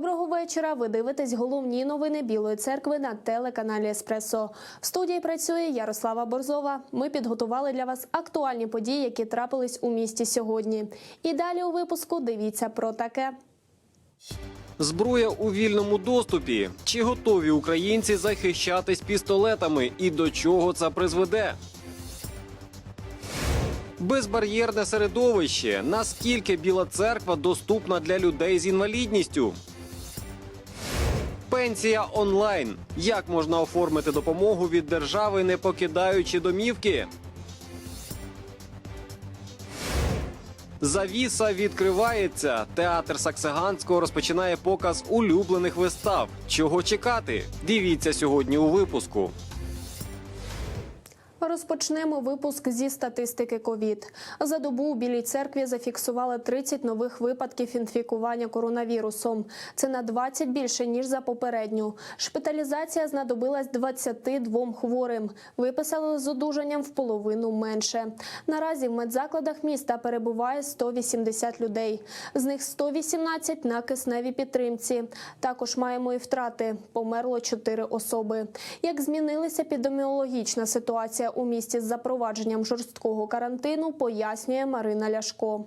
Доброго вечора. Ви дивитесь головні новини Білої церкви на телеканалі Еспресо. В студії працює Ярослава Борзова. Ми підготували для вас актуальні події, які трапились у місті сьогодні. І далі у випуску дивіться про таке. Зброя у вільному доступі. Чи готові українці захищатись пістолетами і до чого це призведе? Безбар'єрне середовище. Наскільки Біла церква доступна для людей з інвалідністю? Пенсія онлайн. Як можна оформити допомогу від держави, не покидаючи домівки? Завіса відкривається. Театр Саксаганського розпочинає показ улюблених вистав. Чого чекати? Дивіться сьогодні у випуску. Розпочнемо випуск зі статистики ковід. За добу у Білій церкві зафіксували 30 нових випадків інфікування коронавірусом. Це на 20 більше ніж за попередню. Шпиталізація знадобилась 22 хворим. Виписали з одужанням в половину менше. Наразі в медзакладах міста перебуває 180 людей. З них 118 на кисневій підтримці. Також маємо і втрати. Померло 4 особи. Як змінилася епідеміологічна ситуація у місті з запровадженням жорсткого карантину, пояснює Марина Ляшко.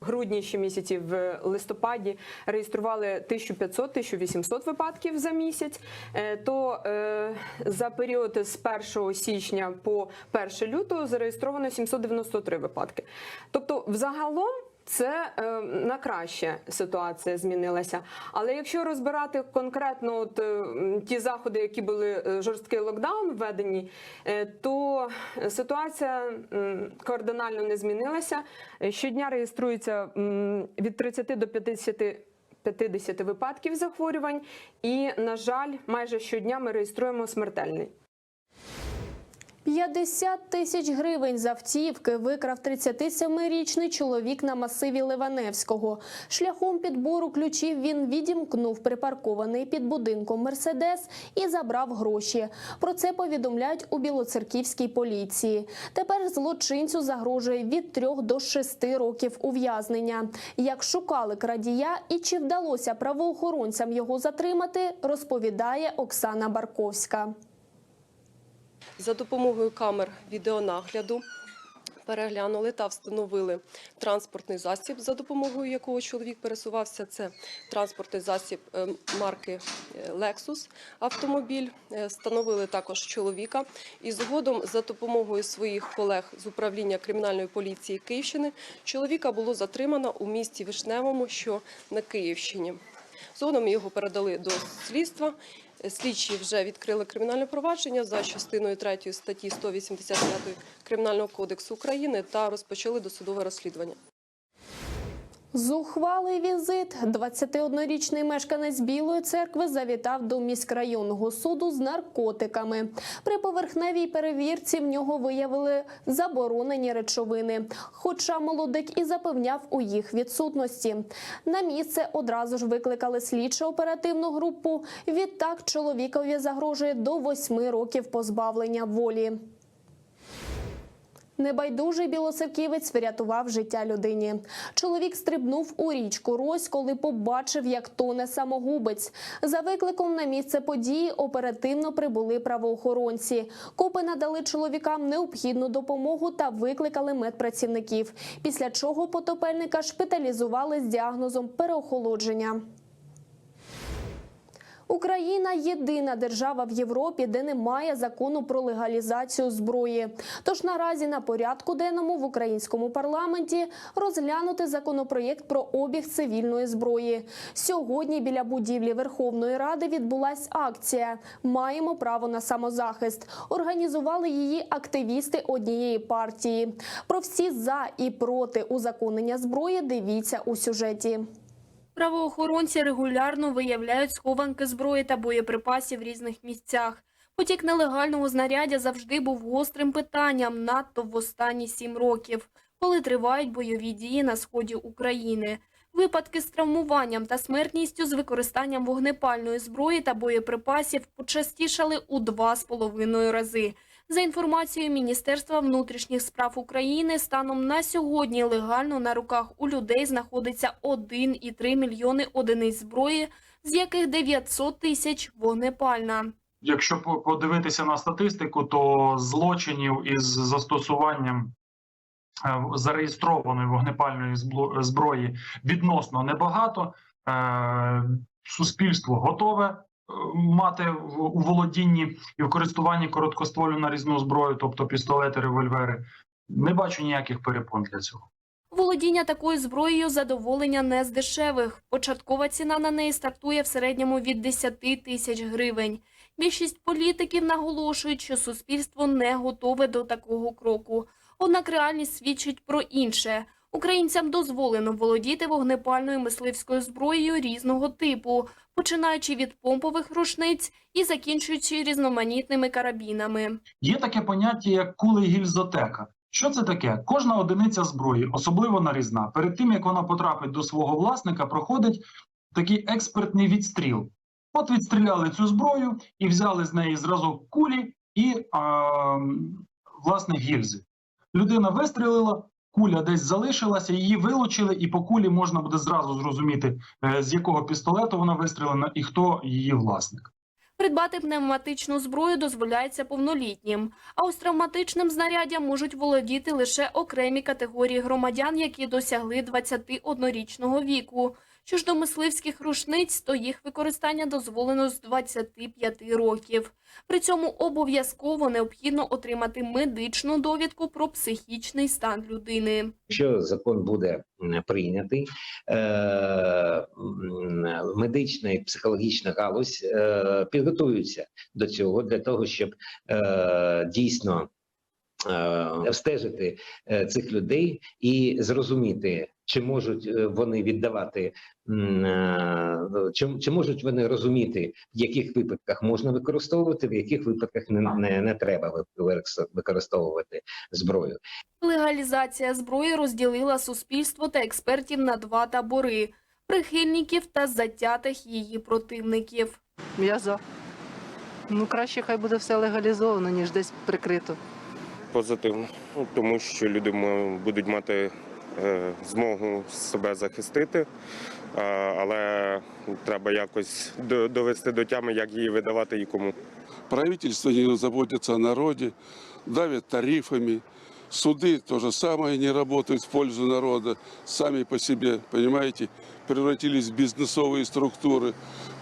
Грудні ще місяці в листопаді реєстрували 1500-1800 випадків за місяць. Е, То е, за період з 1 січня по 1 лютого зареєстровано 793 випадки. Тобто, взагалом. Це е, на краще ситуація змінилася. Але якщо розбирати конкретно от, е, ті заходи, які були е, жорсткий локдаун введені, е, то ситуація м, кардинально не змінилася. Е, Щодня реєструється м, від 30 до 50 50 випадків захворювань, і, на жаль, майже щодня ми реєструємо смертельний. 50 тисяч гривень з автівки викрав 37-річний чоловік на масиві Ливаневського. Шляхом підбору ключів він відімкнув припаркований під будинком Мерседес і забрав гроші. Про це повідомляють у Білоцерківській поліції. Тепер злочинцю загрожує від 3 до 6 років ув'язнення. Як шукали крадія і чи вдалося правоохоронцям його затримати, розповідає Оксана Барковська. За допомогою камер відеонагляду переглянули та встановили транспортний засіб, за допомогою якого чоловік пересувався. Це транспортний засіб е, марки е, Lexus автомобіль. Е, Встановили також чоловіка. І згодом за допомогою своїх колег з управління кримінальної поліції Київщини чоловіка було затримано у місті Вишневому, що на Київщині. Згодом його передали до слідства. Слідчі вже відкрили кримінальне провадження за частиною 3 статті 185 Кримінального кодексу України та розпочали досудове розслідування. Зухвалий візит. 21-річний мешканець Білої церкви завітав до міськрайонного суду з наркотиками. При поверхневій перевірці в нього виявили заборонені речовини, хоча молодик і запевняв у їх відсутності. На місце одразу ж викликали слідчо-оперативну групу. Відтак чоловікові загрожує до 8 років позбавлення волі. Небайдужий білоцерківець врятував життя людині. Чоловік стрибнув у річку Рось, коли побачив, як тоне самогубець. За викликом на місце події оперативно прибули правоохоронці. Копи надали чоловікам необхідну допомогу та викликали медпрацівників. Після чого потопельника шпиталізували з діагнозом переохолодження. Україна єдина держава в Європі, де немає закону про легалізацію зброї. Тож наразі на порядку денному в українському парламенті розглянути законопроєкт про обіг цивільної зброї. Сьогодні біля будівлі Верховної Ради відбулась акція. Маємо право на самозахист. Організували її активісти однієї партії. Про всі за і проти узаконення зброї дивіться у сюжеті. Правоохоронці регулярно виявляють схованки зброї та боєприпасів в різних місцях. Потік нелегального знаряддя завжди був гострим питанням, надто в останні сім років, коли тривають бойові дії на сході України. Випадки з травмуванням та смертністю з використанням вогнепальної зброї та боєприпасів почастішали у два з половиною рази. За інформацією Міністерства внутрішніх справ України, станом на сьогодні легально на руках у людей знаходиться 1,3 мільйони одиниць зброї, з яких 900 тисяч вогнепальна. Якщо подивитися на статистику, то злочинів із застосуванням е, зареєстрованої вогнепальної зброї відносно небагато. Е, Суспільство готове мати у володінні і в користуванні короткоствольну нарізну зброю, тобто пістолети, револьвери. Не бачу ніяких перепон для цього. Володіння такою зброєю задоволення не з дешевих. Початкова ціна на неї стартує в середньому від 10 тисяч гривень. Більшість політиків наголошують, що суспільство не готове до такого кроку. Однак реальність свідчить про інше. Українцям дозволено володіти вогнепальною мисливською зброєю різного типу, починаючи від помпових рушниць і закінчуючи різноманітними карабінами. Є таке поняття, як кулегільзотека. Що це таке? Кожна одиниця зброї, особливо нарізна, перед тим як вона потрапить до свого власника, проходить такий експертний відстріл. От відстріляли цю зброю і взяли з неї зразу кулі і а, власне гільзи. Людина вистрілила, куля десь залишилася, її вилучили, і по кулі можна буде зразу зрозуміти, е, з якого пістолету вона вистрілена і хто її власник. Придбати пневматичну зброю дозволяється повнолітнім, а ось травматичним знаряддям можуть володіти лише окремі категорії громадян, які досягли 21-річного віку. Що ж до мисливських рушниць, то їх використання дозволено з 25 років. При цьому обов'язково необхідно отримати медичну довідку про психічний стан людини. Якщо закон буде прийнятий, е, медична і психологічна галузь е, підготуються до цього для того, щоб е, дійсно встежити е, цих людей і зрозуміти, чи можуть е, вони віддавати, е, чи, чи можуть вони розуміти, в яких випадках можна використовувати, в яких випадках не, не, не треба ви- використовувати зброю. Легалізація зброї розділила суспільство та експертів на два табори – прихильників та затятих її противників. Я за. Ну, краще хай буде все легалізовано, ніж десь прикрито Позитивно, Ну, тому що люди м- будуть мати е, змогу себе захистити, а, але треба якось до- довести до тями, як її видавати і кому. Правительство не заботится о народе, давит тарифами. Суды то же самое не работают в пользу народа, сами по себе, понимаете, превратились в бизнесовые структуры.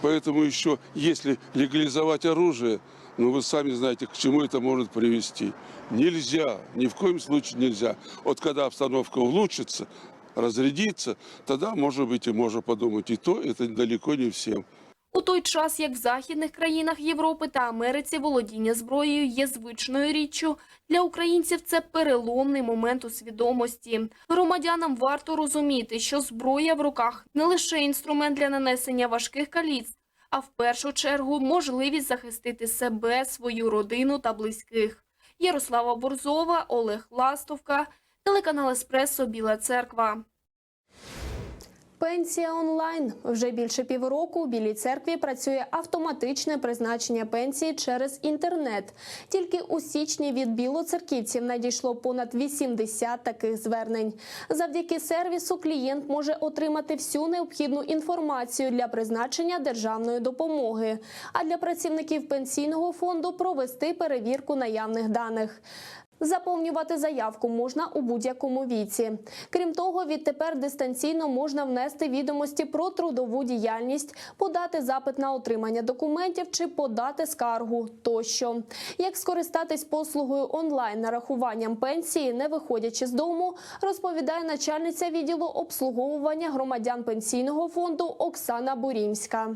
Поэтому еще, если легализовать оружие, ну вы сами знаете, к чему это может привести. Нельзя, ни в коем случае нельзя. Вот когда обстановка улучшится, разрядится, тогда, может быть, и можно подумать. И то это далеко не всем. У той час, як в західних країнах Європи та Америці володіння зброєю є звичною річчю, для українців це переломний момент у свідомості. Громадянам варто розуміти, що зброя в руках не лише інструмент для нанесення важких каліцтв, а в першу чергу можливість захистити себе, свою родину та близьких. Ярослава Борзова, Олег Ластовка, телеканал Еспресо Біла Церква. Пенсія онлайн вже більше півроку у Білій церкві працює автоматичне призначення пенсії через інтернет. Тільки у січні від білоцерківців надійшло понад 80 таких звернень. Завдяки сервісу клієнт може отримати всю необхідну інформацію для призначення державної допомоги, а для працівників пенсійного фонду провести перевірку наявних даних. Заповнювати заявку можна у будь-якому віці. Крім того, відтепер дистанційно можна внести відомості про трудову діяльність, подати запит на отримання документів чи подати скаргу тощо. Як скористатись послугою онлайн нарахуванням пенсії, не виходячи з дому, розповідає начальниця відділу обслуговування громадян пенсійного фонду Оксана Бурімська.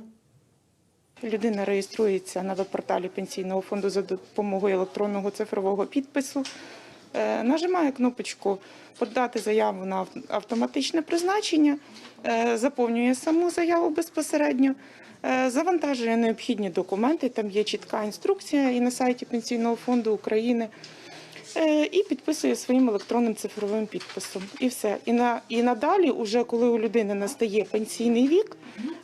Людина реєструється на веб-порталі пенсійного фонду за допомогою електронного цифрового підпису. Е, Нажимає кнопочку Подати заяву на автоматичне призначення, е, заповнює саму заяву безпосередньо, е, завантажує необхідні документи. Там є чітка інструкція і на сайті Пенсійного фонду України. Е, І підписує своїм електронним цифровим підписом. І все. І, на, і надалі, уже коли у людини настає пенсійний вік,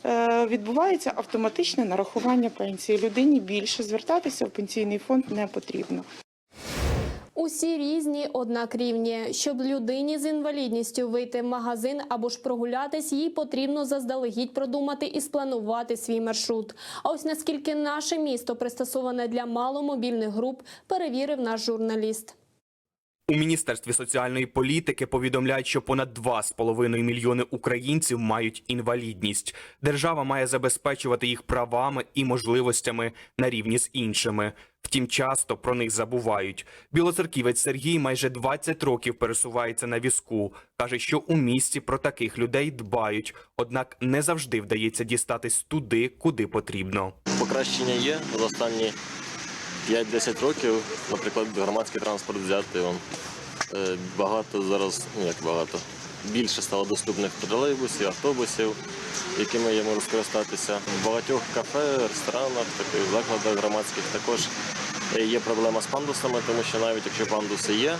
е, відбувається автоматичне нарахування пенсії. Людині більше звертатися в пенсійний фонд не потрібно. Усі різні, однак рівні. Щоб людині з інвалідністю вийти в магазин або ж прогулятись, їй потрібно заздалегідь продумати і спланувати свій маршрут. А ось наскільки наше місто пристосоване для маломобільних груп, перевірив наш журналіст. У міністерстві соціальної політики повідомляють, що понад 2,5 мільйони українців мають інвалідність. Держава має забезпечувати їх правами і можливостями на рівні з іншими. Втім, часто про них забувають. Білоцерківець Сергій майже 20 років пересувається на візку. каже, що у місті про таких людей дбають, однак не завжди вдається дістатись туди, куди потрібно. Покращення є за останні 5-10 років, наприклад, громадський транспорт взяти. Он. Е, Багато зараз, ну як багато, більше стало доступних тролейбусів, автобусів, якими я можу скористатися. В багатьох кафе, ресторанах, таких закладах громадських також е, є проблема з пандусами, тому що навіть якщо пандуси є,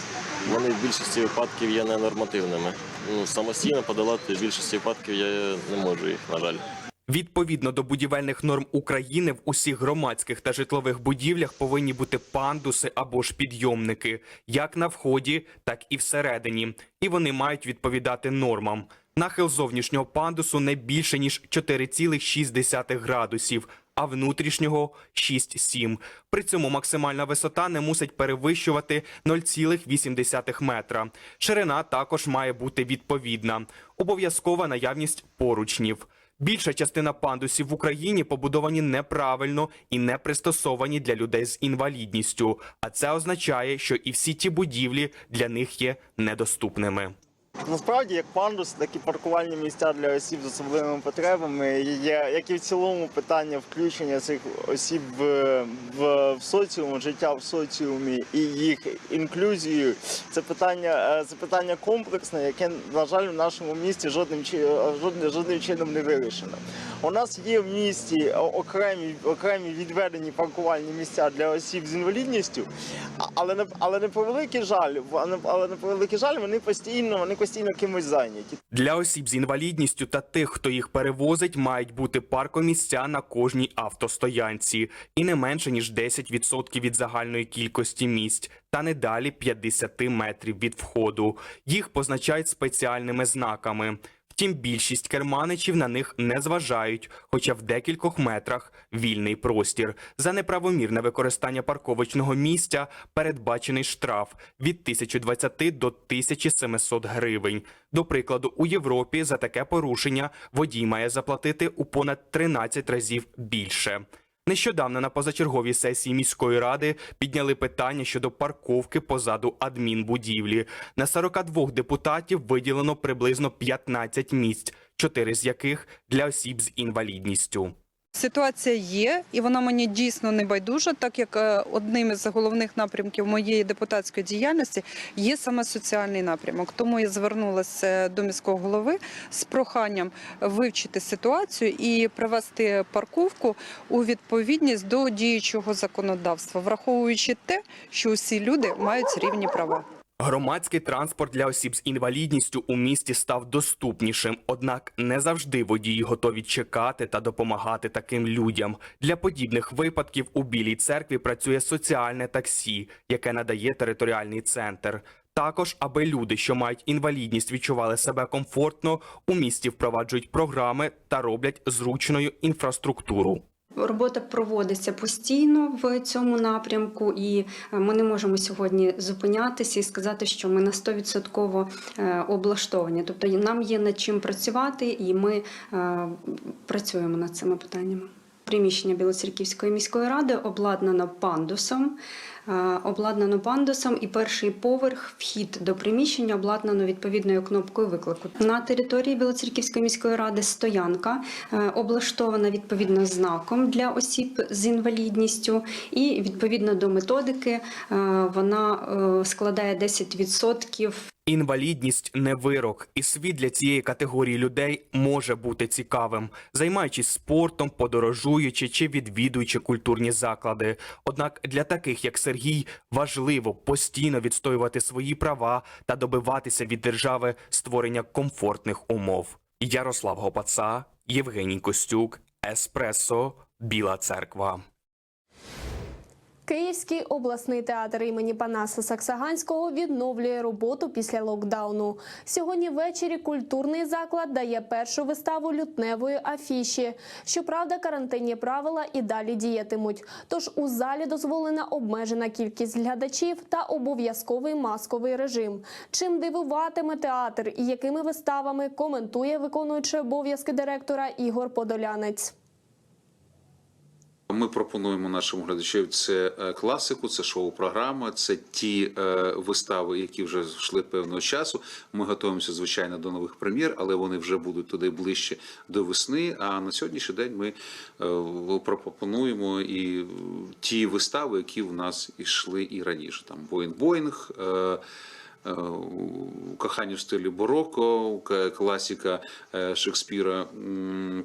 вони в більшості випадків є ненормативними. Ну, самостійно подолати в більшості випадків я не можу їх, на жаль. Відповідно до будівельних норм України в усіх громадських та житлових будівлях повинні бути пандуси або ж підйомники, як на вході, так і всередині, і вони мають відповідати нормам. Нахил зовнішнього пандусу не більше ніж 4,6 градусів, а внутрішнього 6,7. При цьому максимальна висота не мусить перевищувати 0,8 метра. Ширина також має бути відповідна. Обов'язкова наявність поручнів. Більша частина пандусів в Україні побудовані неправильно і не пристосовані для людей з інвалідністю. А це означає, що і всі ті будівлі для них є недоступними. Насправді, як пандус, так і паркувальні місця для осіб з особливими потребами є, як і в цілому питання включення цих осіб в, в, в соціум, життя в соціумі і їх інклюзію. Це питання, е, це питання комплексне, яке, на жаль, в нашому місті жодним, жодним, жодним чином не вирішено. У нас є в місті окремі, окремі відведені паркувальні місця для осіб з інвалідністю, але не але не по великий жаль, але, не по великий жаль, вони постійно, вони постійно кимось зайняті. Для осіб з інвалідністю та тих, хто їх перевозить, мають бути паркомісця на кожній автостоянці і не менше ніж 10% від загальної кількості місць, та не далі 50 метрів від входу. Їх позначають спеціальними знаками. Втім, більшість керманичів на них не зважають, хоча в декількох метрах вільний простір. За неправомірне використання парковочного місця передбачений штраф від 1020 до 1700 гривень. До прикладу, у Європі за таке порушення водій має заплатити у понад 13 разів більше. Нещодавно на позачерговій сесії міської ради підняли питання щодо парковки позаду адмінбудівлі. На 42 депутатів виділено приблизно 15 місць, 4 з яких для осіб з інвалідністю. Ситуація є, і вона мені дійсно не байдужа, так як е, одним із головних напрямків моєї депутатської діяльності є саме соціальний напрямок. Тому я звернулася до міського голови з проханням вивчити ситуацію і привести парковку у відповідність до діючого законодавства, враховуючи те, що усі люди мають рівні права. Громадський транспорт для осіб з інвалідністю у місті став доступнішим, однак не завжди водії готові чекати та допомагати таким людям. Для подібних випадків у Білій церкві працює соціальне таксі, яке надає територіальний центр. Також, аби люди, що мають інвалідність, відчували себе комфортно, у місті впроваджують програми та роблять зручною інфраструктуру. Робота проводиться постійно в цьому напрямку, і е, ми не можемо сьогодні зупинятися і сказати, що ми на 100% е, облаштовані. Тобто нам є над чим працювати, і ми е, працюємо над цими питаннями. Приміщення Білоцерківської міської ради обладнано пандусом. Е, Обладнано пандусом і перший поверх, вхід до приміщення обладнано відповідною кнопкою виклику. На території Білоцерківської міської ради стоянка е, облаштована відповідно знаком для осіб з інвалідністю, і відповідно до методики е, вона складає 10% Інвалідність не вирок, і світ для цієї категорії людей може бути цікавим, займаючись спортом, подорожуючи чи відвідуючи культурні заклади. Однак для таких, як Сергій, важливо постійно відстоювати свої права та добиватися від держави створення комфортних умов. Ярослав Гопаца, Євгеній Костюк, Еспресо, Біла Церква. Київський обласний театр імені Панаса Саксаганського відновлює роботу після локдауну. Сьогодні ввечері культурний заклад дає першу виставу лютневої афіші. Щоправда, карантинні правила і далі діятимуть. Тож у залі дозволена обмежена кількість глядачів та обов'язковий масковий режим. Чим дивуватиме театр і якими виставами коментує виконуючий обов'язки директора Ігор Подолянець. Ми пропонуємо нашим глядачам це е, класику, це шоу-програма, це ті е, вистави, які вже йшли певного часу. Ми готуємося, звичайно, до нових прем'єр, але вони вже будуть туди ближче до весни. А на сьогоднішній день ми е, пропонуємо і ті вистави, які в нас йшли і раніше. Там Боїнг Боїнг. Е, Кохання в стилі бароко, класіка е, Шекспіра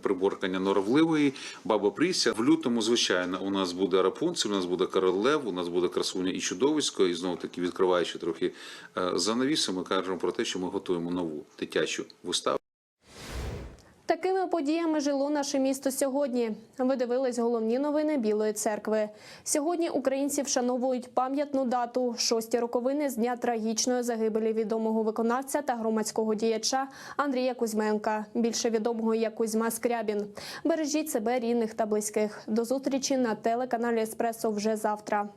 приборкання норовливої, баба Пріся. В лютому, звичайно, у нас буде Рапунцель, у нас буде Король Лев, у нас буде красуня і чудовисько. І знову таки відкриваючи трохи е, занавіси, ми кажемо про те, що ми готуємо нову дитячу виставу. Такими подіями жило наше місто сьогодні. Ви дивились головні новини Білої церкви. Сьогодні українці вшановують пам'ятну дату шості роковини з дня трагічної загибелі відомого виконавця та громадського діяча Андрія Кузьменка, більше відомого як Кузьма Скрябін. Бережіть себе, рідних та близьких. До зустрічі на телеканалі Еспресо вже завтра.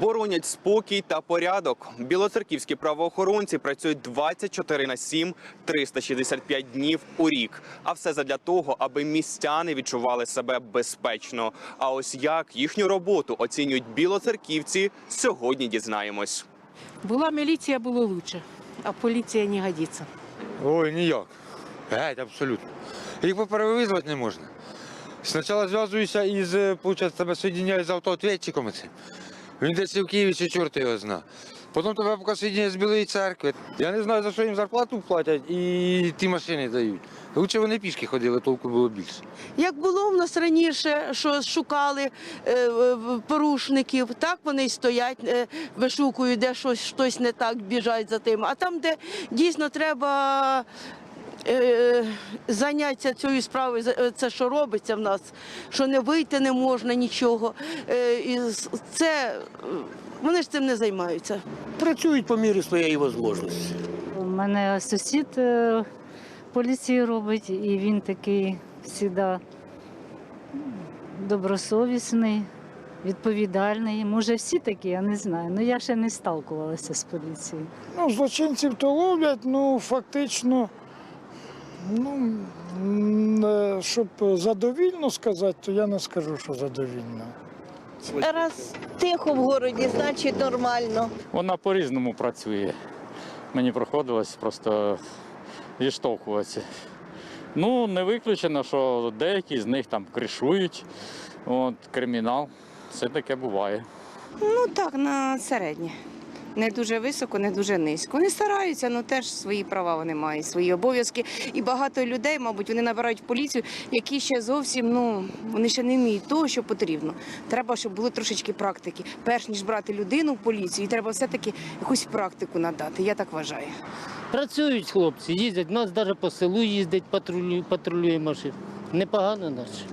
Боронять спокій та порядок. Білоцерківські правоохоронці працюють 24 на 7, 365 днів у рік. А все задля того, аби містяни відчували себе безпечно. А ось як їхню роботу оцінюють білоцерківці, сьогодні дізнаємось. Була міліція, було лучше, а поліція не годиться. Ой, ніяк. Геть, абсолютно. Їх поперевизвати не можна. Спочатку зв'язуюся із, виходить, тебе соєдиняю з автоответчиком цим. Він десь в Києві чи чорт його зна. Потім тебе соєдиняють з Білої церкви. Я не знаю, за що їм зарплату платять і ті машини дають. Лучше вони пішки ходили, толку було більше. Як було в нас раніше, що шукали е, порушників, так вони й стоять, е, вишукують, де щось, щось не так, біжать за тим. А там, де дійсно треба е, зайнятися цією справою, е, це що робиться в нас, що не вийти не можна нічого. Е, і це, вони ж цим не займаються. Працюють по мірі своєї можливості. У мене сусід поліції робить, і він такий завжди добросовісний, відповідальний. Може, всі такі, я не знаю. Ну я ще не сталкувалася з поліцією. Ну, злочинців то ловлять, ну фактично, ну, е, щоб задовільно сказати, то я не скажу, що задовільно. Раз тихо в городі, значить нормально. Вона по-різному працює. Мені приходилось просто відштовхуватися. Ну, не виключено, що деякі з них там кришують. От, кримінал. Все таке буває. Ну так, на середнє. Не дуже високо, не дуже низько. Вони стараються, але теж свої права вони мають, свої обов'язки. І багато людей, мабуть, вони набирають в поліцію, які ще зовсім ну вони ще не вміють того, що потрібно. Треба, щоб було трошечки практики. Перш ніж брати людину в поліцію, і треба все-таки якусь практику надати. Я так вважаю. Працюють хлопці, їздять. У нас навіть по селу їздять, патрулює, патрулює машин. Непогано наче.